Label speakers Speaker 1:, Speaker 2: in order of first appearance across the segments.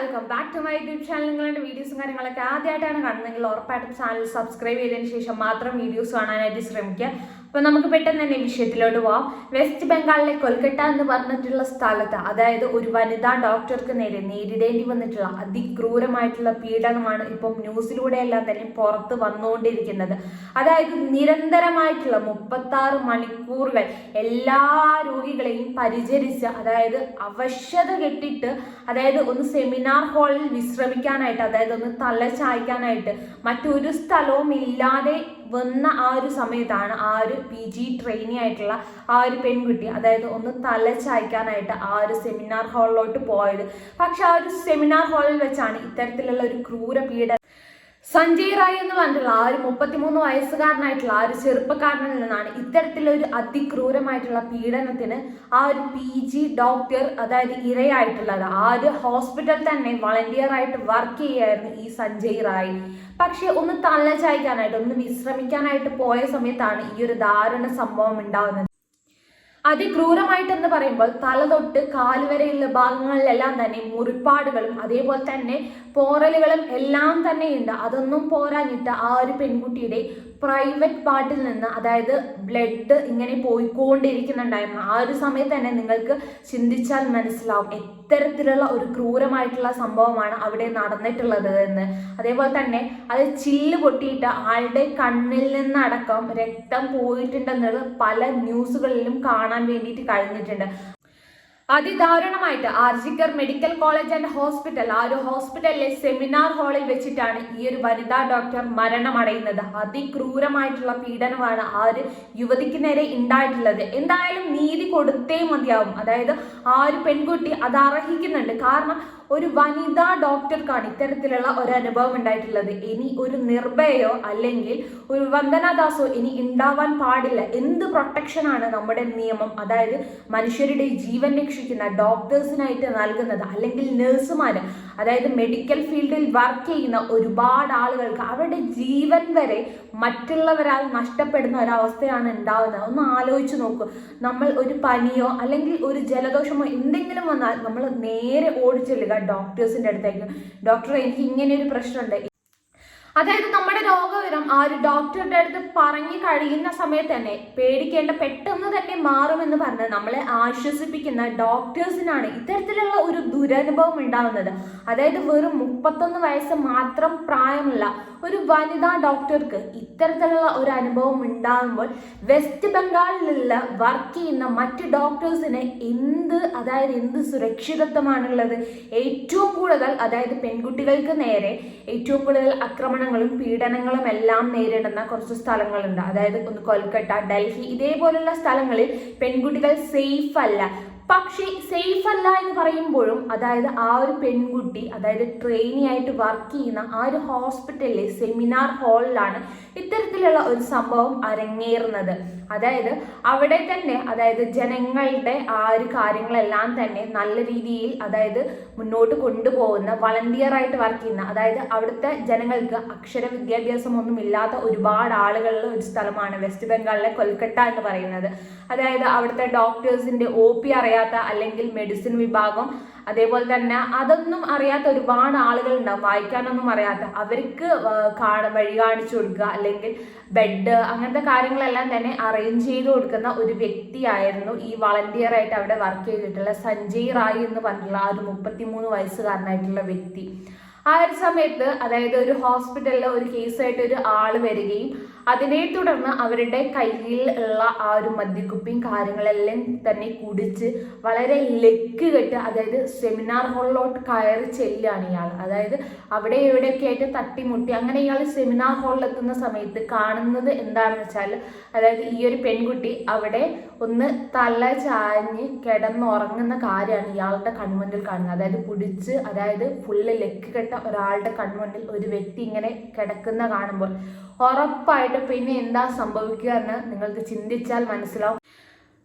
Speaker 1: Welcome back to my YouTube channel നിങ്ങളുടെ വീഡിയോസും കാര്യങ്ങളൊക്കെ ആദ്യമായിട്ടാണ് കാണുന്നതെങ്കിൽ ഉറപ്പായിട്ടും ചാനൽ സബ്സ്ക്രൈബ് ചെയ്തതിന് ശേഷം മാത്രം വീഡിയോസ് കാണാനായിട്ട് ശ്രമിക്കുക. അപ്പോൾ നമുക്ക് പെട്ടെന്ന് തന്നെ വിഷയത്തിലോട്ട് പോവാം. വെസ്റ്റ് ബംഗാളിലെ കൊൽക്കട്ട എന്ന് പറഞ്ഞിട്ടുള്ള സ്ഥലത്ത് അതായത് ഒരു വനിതാ ഡോക്ടർക്ക് നേരെ നേരിടേണ്ടി വന്നിട്ടുള്ള അതിക്രൂരമായിട്ടുള്ള പീഡനമാണ് ഇപ്പം ന്യൂസിലൂടെയെല്ലാം തന്നെ പുറത്ത് വന്നുകൊണ്ടിരിക്കുന്നത്. അതായത് നിരന്തരമായിട്ടുള്ള മുപ്പത്താറ് മണിക്കൂറുകൾ എല്ലാ രോഗികളെയും പരിചരിച്ച് അതായത് അവശത കെട്ടിട്ട് അതായത് ഒന്ന് സെമിനാർ ഹാളിൽ വിശ്രമിക്കാനായിട്ട് അതായത് ഒന്ന് തല ചായ്ക്കാനായിട്ട് മറ്റൊരു സ്ഥലവും ഇല്ലാതെ വന്ന ആ ഒരു സമയത്താണ് ആ ഒരു പി ജി ട്രെയിനി ആയിട്ടുള്ള ആ ഒരു പെൺകുട്ടി അതായത് ഒന്ന് തല ചായ്ക്കാനായിട്ട് ആ ഒരു സെമിനാർ ഹാളിലോട്ട് പോയത്. പക്ഷെ ആ ഒരു സെമിനാർ ഹാളിൽ വെച്ചാണ് ഇത്തരത്തിലുള്ള ഒരു ക്രൂര പീഡ സഞ്ജയ് റായ് എന്ന് പറഞ്ഞിട്ടുള്ള ആ ഒരു മുപ്പത്തിമൂന്ന് വയസ്സുകാരനായിട്ടുള്ള ആ ഒരു ചെറുപ്പക്കാരനിൽ നിന്നാണ് ഇത്തരത്തിലൊരു അതിക്രൂരമായിട്ടുള്ള പീഡനത്തിന് ആ ഒരു പി ജി ഡോക്ടർ അതായത് ഇരയായിട്ടുള്ളത്. ആ ഒരു ഹോസ്പിറ്റൽ തന്നെ വളണ്ടിയർ ആയിട്ട് വർക്ക് ചെയ്യായിരുന്നു ഈ സഞ്ജയ് റായ്. പക്ഷേ ഒന്ന് തല ചായ്ക്കാനായിട്ട് ഒന്ന് വിശ്രമിക്കാനായിട്ട് പോയ സമയത്താണ് ഈ ഒരു ദാരുണ സംഭവം ഉണ്ടാകുന്നത് അതിക്രൂരമായിട്ടെന്ന് പറയുമ്പോൾ തല തൊട്ട് കാൽ വരെയുള്ള ഭാഗങ്ങളിലെല്ലാം തന്നെ മുറിപ്പാടുകളും അതേപോലെ തന്നെ പോറലുകളും എല്ലാം തന്നെ ഉണ്ട് അതൊന്നും പോരാഞ്ഞിട്ട് ആ ഒരു പെൺകുട്ടിയുടെ പ്രൈവറ്റ് പാർട്ടിൽ നിന്ന് അതായത് ബ്ലഡ് ഇങ്ങനെ പോയിക്കൊണ്ടിരിക്കുന്നുണ്ടായിരുന്നു. ആ ഒരു സമയത്ത് തന്നെ നിങ്ങൾക്ക് ചിന്തിച്ചാൽ മനസ്സിലാവും. എത്തരത്തിലുള്ള ഒരു ക്രൂരമായിട്ടുള്ള സംഭവമാണ് അവിടെ നടന്നിട്ടുള്ളത് എന്ന്. അതേപോലെ തന്നെ അത് ചില്ല് പൊട്ടിയിട്ട് ആളുടെ കണ്ണിൽ നിന്നടക്കം രക്തം പോയിട്ടുണ്ടെന്നത് പല ന്യൂസുകളിലും കാണാൻ വേണ്ടിയിട്ട് കഴിഞ്ഞിട്ടുണ്ട്. അതിദാരുണമായിട്ട് RG Kar medical college and hospital ആ ഒരു ഹോസ്പിറ്റലിലെ സെമിനാർ ഹാളിൽ വെച്ചിട്ടാണ് ഈ ഒരു വനിതാ ഡോക്ടർ മരണമടയുന്നത് അതിക്രൂരമായിട്ടുള്ള പീഡനമാണ് ആ ഒരു യുവതിക്ക് നേരെ ഉണ്ടായിട്ടുള്ളത് എന്തായാലും നീതി കൊടുത്തേ മതിയാവും. അതായത് ആ ഒരു പെൺകുട്ടി അത് അർഹിക്കുന്നുണ്ട്. കാരണം ഒരു വനിതാ ഡോക്ടർക്കാണ് ഇത്തരത്തിലുള്ള ഒരു അനുഭവം ഉണ്ടായിട്ടുള്ളത്. ഇനി ഒരു നിർഭയോ അല്ലെങ്കിൽ ഒരു വന്ദനാദാസോ ഇനി ഉണ്ടാവാൻ പാടില്ല. എന്ത് പ്രൊട്ടക്ഷനാണ് നമ്മുടെ നിയമം? അതായത് മനുഷ്യരുടെ ജീവൻ രക്ഷിക്കുന്ന ഡോക്ടേഴ്സിനായിട്ട് നൽകുന്നത് അല്ലെങ്കിൽ നഴ്സുമാർ അതായത് മെഡിക്കൽ ഫീൽഡിൽ വർക്ക് ചെയ്യുന്ന ഒരുപാട് ആളുകൾക്ക് അവരുടെ ജീവൻ വരെ മറ്റുള്ളവരാൽ നഷ്ടപ്പെടുന്ന ഒരവസ്ഥയാണ് ഉണ്ടാകുന്നത് ഒന്ന് ആലോചിച്ച് നോക്കൂ. നമ്മൾ ഒരു പനിയോ അല്ലെങ്കിൽ ഒരു ജലദോഷമോ എന്തെങ്കിലും വന്നാൽ നമ്മൾ നേരെ ഓടിച്ചെല്ലുക ഡോക്ടേഴ്സിന്റെ അടുത്തേക്ക്. ഡോക്ടർ എനിക്ക് ഇങ്ങനെ ഒരു പ്രശ്നമുണ്ട്. അതായത് നമ്മുടെ രോഗവിവരം ആ ഒരു ഡോക്ടറുടെ അടുത്ത് പറഞ്ഞു കഴിയുന്ന സമയത്ത് തന്നെ പേടിക്കേണ്ട പെട്ടെന്ന് തന്നെ മാറുമെന്ന് പറഞ്ഞ് നമ്മളെ ആശ്വസിപ്പിക്കുന്ന ഡോക്ടേഴ്സിനാണ് ഇത്തരത്തിലുള്ള ഒരു ദുരനുഭവം ഉണ്ടാവുന്നത് അതായത് വെറും മുപ്പത്തൊന്ന് വയസ്സ് മാത്രം പ്രായമുള്ള ഒരു വനിതാ ഡോക്ടർക്ക് ഇത്തരത്തിലുള്ള ഒരു അനുഭവം ഉണ്ടാകുമ്പോൾ വെസ്റ്റ് ബംഗാളിലുള്ള വർക്ക് ചെയ്യുന്ന മറ്റ് ഡോക്ടേഴ്സിന് എന്ത് അതായത് എന്ത് സുരക്ഷിതത്വമാണുള്ളത്? ഏറ്റവും കൂടുതൽ അതായത് പെൺകുട്ടികൾക്ക് നേരെ ഏറ്റവും കൂടുതൽ ആക്രമണങ്ങളും പീഡനങ്ങളും എല്ലാം നേരിടുന്ന കുറച്ച് സ്ഥലങ്ങളുണ്ട്. അതായത് ഒന്ന് കൊൽക്കട്ട ഡൽഹി ഇതേപോലുള്ള സ്ഥലങ്ങളിൽ പെൺകുട്ടികൾ സേഫ് അല്ല. പക്ഷേ സേഫ് അല്ല എന്ന് പറയുമ്പോഴും അതായത് ആ ഒരു പെൺകുട്ടി അതായത് ട്രെയിനി ആയിട്ട് വർക്ക് ചെയ്യുന്ന ആ ഒരു ഹോസ്പിറ്റലിലെ സെമിനാർ ഹാളിലാണ് ഇത്തരത്തിലുള്ള ഒരു സംഭവം അരങ്ങേറുന്നത്. അതായത് അവിടെ തന്നെ അതായത് ജനങ്ങളുടെ ആ ഒരു കാര്യങ്ങളെല്ലാം തന്നെ നല്ല രീതിയിൽ അതായത് മുന്നോട്ട് കൊണ്ടുപോകുന്ന വളണ്ടിയർ ആയിട്ട് വർക്ക് ചെയ്യുന്ന അതായത് അവിടുത്തെ ജനങ്ങൾക്ക് അക്ഷര വിദ്യാഭ്യാസം ഒന്നും ഇല്ലാത്ത ഒരുപാട് ആളുകളുള്ള ഒരു സ്ഥലമാണ് വെസ്റ്റ് ബംഗാളിലെ കൊൽക്കട്ട എന്ന് പറയുന്നത്. അതായത് അവിടുത്തെ ഡോക്ടേഴ്സിന്റെ ഒ പി അറിയാത്ത അല്ലെങ്കിൽ മെഡിസിൻ വിഭാഗം അതേപോലെ തന്നെ അതൊന്നും അറിയാത്ത ഒരുപാട് ആളുകൾ ഉണ്ടാവും വായിക്കാനൊന്നും അറിയാത്ത. അവർക്ക് വഴി കാണിച്ചു കൊടുക്കുക അല്ലെങ്കിൽ ബെഡ് അങ്ങനത്തെ കാര്യങ്ങളെല്ലാം തന്നെ അറേഞ്ച് ചെയ്ത് കൊടുക്കുന്ന ഒരു വ്യക്തിയായിരുന്നു ഈ വളണ്ടിയർ ആയിട്ട് അവിടെ വർക്ക് ചെയ്തിട്ടുള്ള സഞ്ജയ് റായ് എന്ന് പറഞ്ഞിട്ടുള്ള ആ ഒരു മുപ്പത്തിമൂന്ന് വയസ്സുകാരനായിട്ടുള്ള വ്യക്തി. ആ ഒരു സമയത്ത് അതായത് ഒരു ഹോസ്പിറ്റലിൽ ഒരു കേസായിട്ട് ഒരു ആൾ വരികയും അതിനെ തുടർന്ന് അവരുടെ കയ്യിൽ ഉള്ള ആ ഒരു മദ്യക്കുപ്പിയും കാര്യങ്ങളെല്ലാം തന്നെ കുടിച്ച് വളരെ ലെക്ക് കെട്ട് അതായത് സെമിനാർ ഹാളിലോട്ട് കയറി ചെല്ലുകയാണ് ഇയാൾ അതായത് അവിടെ എവിടെയൊക്കെ ആയിട്ട് തട്ടിമുട്ടി അങ്ങനെ ഇയാൾ സെമിനാർ ഹാളിൽ എത്തുന്ന സമയത്ത് കാണുന്നത് എന്താണെന്ന് വെച്ചാൽ അതായത് ഈ ഒരു പെൺകുട്ടി അവിടെ ഒന്ന് തല ചാഞ്ഞ് കിടന്നുറങ്ങുന്ന കാര്യമാണ് ഇയാളുടെ കൺമുന്നിൽ കാണുന്നത്. അതായത് കുടിച്ച് അതായത് ഫുള്ള് ലെക്ക് കെട്ട ഒരാളുടെ കൺമുന്നിൽ ഒരു വ്യക്തി ഇങ്ങനെ കിടക്കുന്ന കാണുമ്പോൾ ഉറപ്പായിട്ട് പിന്നെ എന്താ സംഭവിക്കുക എന്ന് നിങ്ങൾക്ക് ചിന്തിച്ചാൽ മനസ്സിലാവും.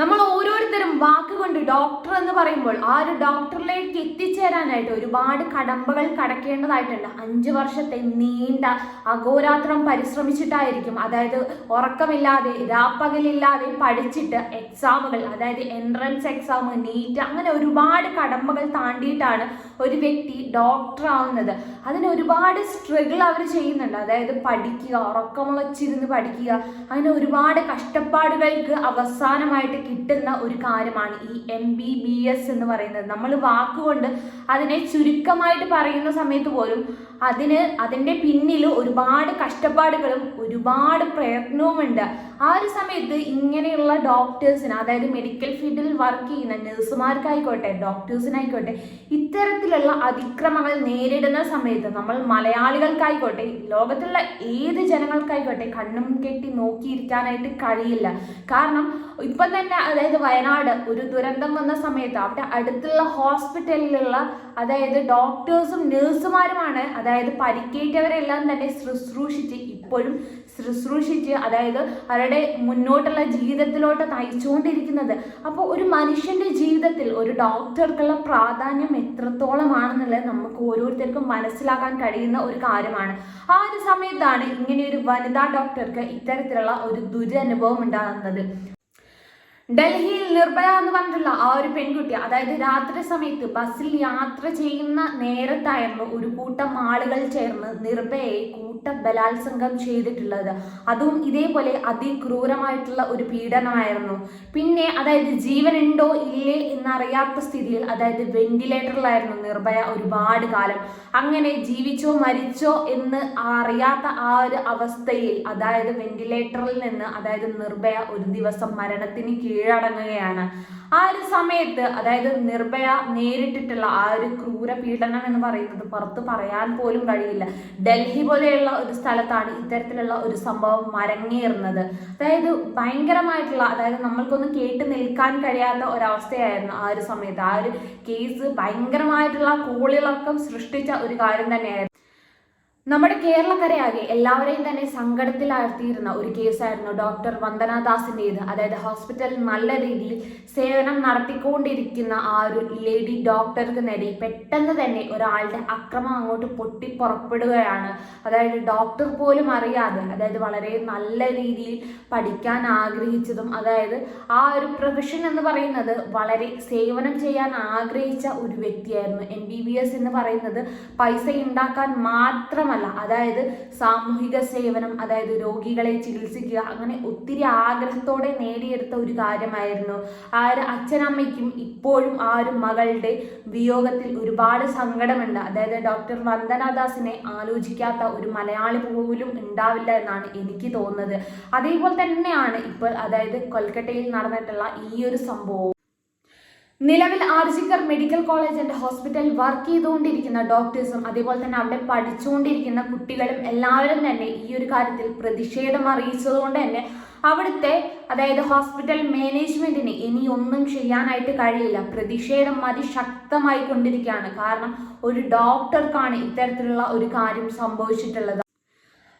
Speaker 1: നമ്മൾ ഓരോരുത്തരും വാക്കുകൊണ്ട് ഡോക്ടർ എന്ന് പറയുമ്പോൾ ആ ഒരു ഡോക്ടറിലേക്ക് എത്തിച്ചേരാനായിട്ട് ഒരുപാട് കടമ്പകൾ കടക്കേണ്ടതായിട്ടുണ്ട്. അഞ്ച് വർഷത്തെ നീണ്ട അഹോരാത്രം പരിശ്രമിച്ചിട്ടായിരിക്കും. അതായത് ഉറക്കമില്ലാതെ രാപ്പകലില്ലാതെ പഠിച്ചിട്ട് എക്സാമുകൾ അതായത് എൻട്രൻസ് എക്സാം നീറ്റ് അങ്ങനെ ഒരുപാട് കടമ്പകൾ താണ്ടിയിട്ടാണ് ഒരു വ്യക്തി ഡോക്ടർ ആവുന്നത്. അതിന് ഒരുപാട് സ്ട്രഗിൾ അവർ ചെയ്യുന്നുണ്ട്. അതായത് പഠിക്കുക ഉറക്കമുളച്ചിരുന്ന് പഠിക്കുക അങ്ങനെ ഒരുപാട് കഷ്ടപ്പാടുകൾക്ക് അവസാനമായിട്ട് കിട്ടുന്ന ഒരു കാര്യമാണ് ഈ എം ബി ബി എസ് എന്ന് പറയുന്നത്. നമ്മൾ വാക്കുകൊണ്ട് അതിനെ ചുരുക്കമായിട്ട് പറയുന്ന സമയത്ത് പോലും അതിന് അതിന്റെ പിന്നിൽ ഒരുപാട് കഷ്ടപ്പാടുകളും ഒരുപാട് പ്രയത്നവുമുണ്ട്. ആ ഒരു സമയത്ത് ഇങ്ങനെയുള്ള ഡോക്ടേഴ്സിന് അതായത് മെഡിക്കൽ ഫീൽഡിൽ വർക്ക് ചെയ്യുന്ന നഴ്സുമാർക്കായിക്കോട്ടെ ഡോക്ടേഴ്സിനായിക്കോട്ടെ ഇത്തരത്തിലുള്ള അതിക്രമങ്ങൾ നേരിടുന്ന സമയത്ത് നമ്മൾ മലയാളികൾക്കായിക്കോട്ടെ ലോകത്തുള്ള ഏത് ജനങ്ങൾക്കായിക്കോട്ടെ കണ്ണും കെട്ടി നോക്കിയിരിക്കാനായിട്ട് കഴിയില്ല. കാരണം ഇപ്പം തന്നെ അതായത് വയനാട് ഒരു ദുരന്തം വന്ന സമയത്ത് അവിടെ അടുത്തുള്ള ഹോസ്പിറ്റലിലുള്ള അതായത് ഡോക്ടേഴ്സും നഴ്സുമാരുമാണ് അതായത് പരിക്കേറ്റവരെല്ലാം തന്നെ ശുശ്രൂഷിച്ച് ഇപ്പോഴും ശുശ്രൂഷിച്ച് അതായത് അവരുടെ മുന്നോട്ടുള്ള ജീവിതത്തിലോട്ട് നയിച്ചുകൊണ്ടിരിക്കുന്നത്. അപ്പോൾ ഒരു മനുഷ്യന്റെ ജീവിതത്തിൽ ഒരു ഡോക്ടർക്കുള്ള പ്രാധാന്യം എത്രത്തോളമാണെന്നുള്ളത് നമുക്ക് ഓരോരുത്തർക്കും മനസ്സിലാക്കാൻ കഴിയുന്ന ഒരു കാര്യമാണ്. ആ ഒരു സമയത്താണ് ഇങ്ങനെ ഒരു വനിതാ ഡോക്ടർക്ക് ഇത്തരത്തിലുള്ള ഒരു ദുരനുഭവം ഉണ്ടാകുന്നത്. ഡൽഹിയിൽ നിർഭയ എന്ന് പറഞ്ഞിട്ടുള്ള ആ ഒരു പെൺകുട്ടി അതായത് രാത്രി സമയത്ത് ബസ്സിൽ യാത്ര ചെയ്യുന്ന നേരത്തായിരുന്നു ഒരു കൂട്ടം ആളുകൾ ചേർന്ന് നിർഭയയെ കൂട്ട ബലാത്സംഗം ചെയ്തിട്ടുള്ളത്. അതും ഇതേപോലെ അതിക്രൂരമായിട്ടുള്ള ഒരു പീഡനമായിരുന്നു. പിന്നെ അതായത് ജീവനുണ്ടോ ഇല്ലേ എന്നറിയാത്ത സ്ഥിതിയിൽ അതായത് വെന്റിലേറ്ററിലായിരുന്നു നിർഭയ ഒരുപാട് കാലം. അങ്ങനെ ജീവിച്ചോ മരിച്ചോ എന്ന് അറിയാത്ത ആ ഒരു അവസ്ഥയിൽ അതായത് വെന്റിലേറ്ററിൽ നിന്ന് അതായത് നിർഭയ ഒരു ദിവസം മരണത്തിന് കീഴടങ്ങുകയാണ്. ആ ഒരു സമയത്ത് അതായത് നിർഭയ നേരിട്ടിട്ടുള്ള ആ ഒരു ക്രൂര പീഡനം എന്ന് പറയുന്നത് പുറത്ത് പറയാൻ പോലും കഴിയില്ല. ഡൽഹി പോലെയുള്ള ഒരു സ്ഥലത്താണ് ഇത്തരത്തിലുള്ള ഒരു സംഭവം മരങ്ങേറുന്നത് അതായത് ഭയങ്കരമായിട്ടുള്ള അതായത് നമ്മൾക്കൊന്നും കേട്ട് നിൽക്കാൻ കഴിയാത്ത ഒരവസ്ഥയായിരുന്നു ആ ഒരു സമയത്ത്. ആ ഒരു കേസ് ഭയങ്കരമായിട്ടുള്ള കൂളിളക്കം സൃഷ്ടിച്ച ഒരു കാര്യം തന്നെയായിരുന്നു. നമ്മുടെ കേരളക്കരയാകെ എല്ലാവരെയും തന്നെ സങ്കടത്തിലാഴ്ത്തിയിരുന്ന ഒരു കേസായിരുന്നു ഡോക്ടർ വന്ദനാദാസിന്റെത്. അതായത് ഹോസ്പിറ്റലിൽ നല്ല രീതിയിൽ സേവനം നടത്തിക്കൊണ്ടിരിക്കുന്ന ആ ഒരു ലേഡി ഡോക്ടർക്ക് നേരെ പെട്ടെന്ന് തന്നെ ഒരാളുടെ അക്രമം അങ്ങോട്ട് പൊട്ടി പുറപ്പെടുകയാണ്. അതായത് ഡോക്ടർ പോലും അറിയാതെ അതായത് വളരെ നല്ല രീതിയിൽ പഠിക്കാൻ ആഗ്രഹിച്ചതും അതായത് ആ ഒരു പ്രൊഫഷൻ എന്ന് പറയുന്നത് വളരെ സേവനം ചെയ്യാൻ ആഗ്രഹിച്ച ഒരു വ്യക്തിയായിരുന്നു. എം ബി ബി എസ് എന്ന് പറയുന്നത് പൈസ ഉണ്ടാക്കാൻ മാത്രമല്ല അതായത് സാമൂഹിക സേവനം അതായത് രോഗികളെ ചികിത്സിക്കുക അങ്ങനെ ഒത്തിരി ആഗ്രഹത്തോടെ നേടിയെടുത്ത ഒരു കാര്യമായിരുന്നു. ആ ഒരു അച്ഛനമ്മയ്ക്കും ഇപ്പോഴും ആ ഒരു മകളുടെ വിയോഗത്തിൽ ഒരുപാട് സങ്കടമുണ്ട്. അതായത് ഡോക്ടർ വന്ദനാദാസിനെ ആലോചിക്കാത്ത ഒരു മലയാളി പോലും ഉണ്ടാവില്ല എന്നാണ് എനിക്ക് തോന്നുന്നത്. അതേപോലെ തന്നെയാണ് ഇപ്പോൾ അതായത് കൊൽക്കട്ടയിൽ നടന്നിട്ടുള്ള ഈ ഒരു സംഭവം നിലവിൽ RG Kar medical college and hospital work ചെയ്തുകൊണ്ടിരിക്കുന്ന ഡോക്ടേഴ്സും അതേപോലെ തന്നെ അവിടെ പഠിച്ചുകൊണ്ടിരിക്കുന്ന കുട്ടികളും എല്ലാവരും തന്നെ ഈ ഒരു കാര്യത്തിൽ പ്രതിഷേധം അറിയിച്ചതുകൊണ്ട് തന്നെ അവിടുത്തെ അതായത് ഹോസ്പിറ്റൽ മാനേജ്മെന്റിന് ഇനി ഒന്നും ചെയ്യാനായിട്ട് കഴിയില്ല. പ്രതിഷേധം അതിശക്തമായി കൊണ്ടിരിക്കുകയാണ് കാരണം ഒരു ഡോക്ടർക്കാണ് ഇത്തരത്തിലുള്ള ഒരു കാര്യം സംഭവിച്ചിട്ടുള്ളത്.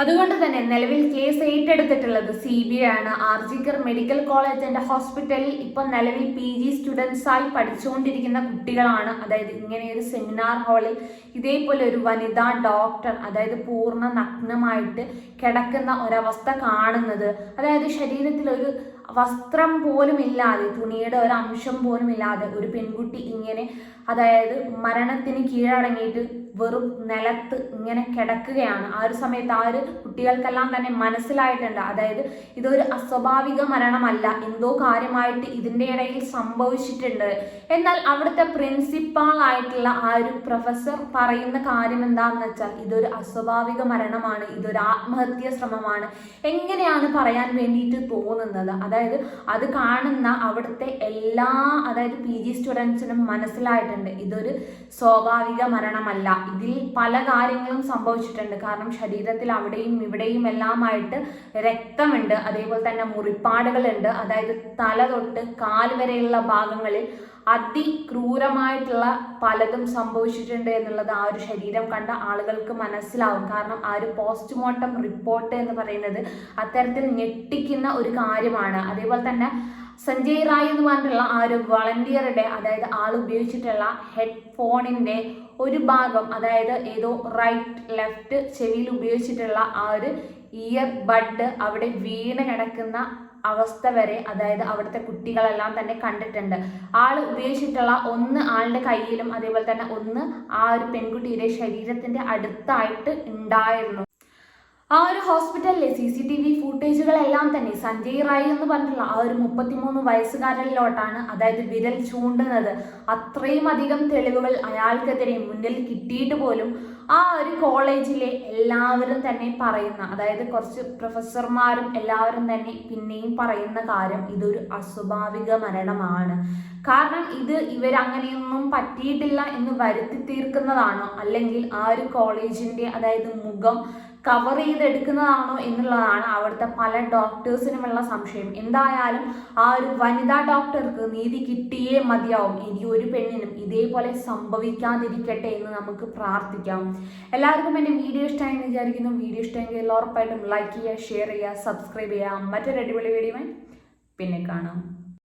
Speaker 1: അതുകൊണ്ട് തന്നെ നിലവിൽ കേസ് ഏറ്റെടുത്തിട്ടുള്ളത് സി ബി ഐ ആണ്. ആർജിക്കർ മെഡിക്കൽ കോളേജ് ആൻഡ് ഹോസ്പിറ്റലിൽ ഇപ്പം നിലവിൽ പി ജി സ്റ്റുഡൻസായി പഠിച്ചുകൊണ്ടിരിക്കുന്ന കുട്ടികളാണ്. അതായത് ഇങ്ങനെ ഒരു സെമിനാർ ഹാളിൽ ഇതേപോലെ ഒരു വനിതാ ഡോക്ടർ അതായത് പൂർണ നഗ്നമായിട്ട് കിടക്കുന്ന ഒരവസ്ഥ കാണുന്നത്. അതായത് ശരീരത്തിൽ ഒരു വസ്ത്രം പോലും ഇല്ലാതെ തുണിയുടെ ഒരു അംശം പോലും ഇല്ലാതെ ഒരു പെൺകുട്ടി ഇങ്ങനെ അതായത് മരണത്തിന് കീഴടങ്ങിയിട്ട് വെറും നിലത്ത് ഇങ്ങനെ കിടക്കുകയാണ്. ആ ഒരു സമയത്ത് ആ ഒരു കുട്ടികൾക്കെല്ലാം തന്നെ മനസ്സിലായിട്ടുണ്ട്. അതായത് ഇതൊരു അസ്വാഭാവിക മരണമല്ല എന്തോ കാര്യമായിട്ട് ഇതിന്റെ ഇടയിൽ സംഭവിച്ചിട്ടുണ്ട്. എന്നാൽ അവിടുത്തെ പ്രിൻസിപ്പാൾ ആയിട്ടുള്ള ആ ഒരു പ്രൊഫസർ പറയുന്ന കാര്യം എന്താണെന്ന് വെച്ചാൽ ഇതൊരു അസ്വാഭാവിക മരണമാണ് ഇതൊരു ആത്മഹത്യാ ശ്രമമാണ്. എങ്ങനെയാണ് പറയാൻ വേണ്ടിയിട്ട് തോന്നുന്നത്? അതായത് അത് കാണുന്ന അവിടുത്തെ എല്ലാ അതായത് പി ജി സ്റ്റുഡൻസിനും മനസ്സിലായിട്ടുണ്ട്. ഇതൊരു സ്വാഭാവിക മരണമല്ല. ഇതിൽ പല കാര്യങ്ങളും സംഭവിച്ചിട്ടുണ്ട്. കാരണം ശരീരത്തിൽ അവിടെയും ഇവിടെയും എല്ലാമായിട്ട് രക്തമുണ്ട്. അതേപോലെ തന്നെ മുറിപ്പാടുകളുണ്ട്. അതായത് തല തൊട്ട് കാൽ വരെയുള്ള ഭാഗങ്ങളിൽ അതിക്രൂരമായിട്ടുള്ള പലതും സംഭവിച്ചിട്ടുണ്ട് എന്നുള്ളത് ആ ഒരു ശരീരം കണ്ട ആളുകൾക്ക് മനസ്സിലാവും. കാരണം ആ ഒരു പോസ്റ്റ്മോർട്ടം റിപ്പോർട്ട് എന്ന് പറയുന്നത് അത്തരത്തിൽ ഞെട്ടിക്കുന്ന ഒരു കാര്യമാണ്. അതേപോലെ തന്നെ സഞ്ജയ് റായ് എന്ന് പറഞ്ഞിട്ടുള്ള ആ ഒരു വളണ്ടിയറുടെ അതായത് ആൾ ഉപയോഗിച്ചിട്ടുള്ള ഹെഡ്ഫോണിന്റെ ഒരു ഭാഗം അതായത് ഏതോ റൈറ്റ് ലെഫ്റ്റ് ചെവിയിൽ ഉപയോഗിച്ചിട്ടുള്ള ആ ഒരു ഇയർ ബഡ് അവിടെ വീണ് കിടക്കുന്ന അവസ്ഥ വരെ അതായത് അവിടുത്തെ കുട്ടികളെല്ലാം തന്നെ കണ്ടിട്ടുണ്ട്. ആൾ ഉപയോഗിച്ചിട്ടുള്ള ഒന്ന് ആളുടെ കയ്യിലും അതേപോലെ തന്നെ ഒന്ന് ആ ഒരു പെൺകുട്ടിയുടെ ശരീരത്തിന്റെ അടുത്തായിട്ട് ഉണ്ടായിരുന്നു. ആ ഒരു ഹോസ്പിറ്റലിലെ സി സി ടി വി ഫുട്ടേജുകളെല്ലാം തന്നെ സഞ്ജയ് റായ് എന്ന് പറഞ്ഞിട്ടുള്ള ആ ഒരു മുപ്പത്തിമൂന്ന് വയസ്സുകാരനിലോട്ടാണ് അതായത് വിരൽ ചൂണ്ടുന്നത്. അത്രയും അധികം തെളിവുകൾ അയാൾക്കെതിരെ മുന്നിൽ കിട്ടിയിട്ട് പോലും ആ ഒരു കോളേജിലെ എല്ലാവരും തന്നെ പറയുന്ന അതായത് കുറച്ച് പ്രൊഫസർമാരും എല്ലാവരും തന്നെ പിന്നെയും പറയുന്ന കാര്യം ഇതൊരു അസ്വാഭാവിക മരണമാണ്. കാരണം ഇത് ഇവരങ്ങനെയൊന്നും പറ്റിയിട്ടില്ല എന്ന് വരുത്തി തീർക്കുന്നതാണോ? അല്ലെങ്കിൽ ആ ഒരു കോളേജിന്റെ അതായത് മുഖം കവർ ചെയ്തെടുക്കുന്നതാണോ എന്നുള്ളതാണ് അവിടുത്തെ പല ഡോക്ടേഴ്സിനുമുള്ള സംശയം. എന്തായാലും ആ ഒരു വനിതാ ഡോക്ടർക്ക് നീതി കിട്ടിയേ മതിയാവും. ഇനി ഒരു പെണ്ണിനും ഇതേപോലെ സംഭവിക്കാതിരിക്കട്ടെ എന്ന് നമുക്ക് പ്രാർത്ഥിക്കാം. എല്ലാവർക്കും എന്റെ വീഡിയോ ഇഷ്ടമായി വിചാരിക്കുന്നു. വീഡിയോ ഇഷ്ടമെങ്കിൽ ഉറപ്പായിട്ടും ലൈക്ക് ചെയ്യുക ഷെയർ ചെയ്യുക സബ്സ്ക്രൈബ് ചെയ്യുക. മറ്റൊരു അടിപൊളി വീഡിയോ പിന്നെ കാണാം.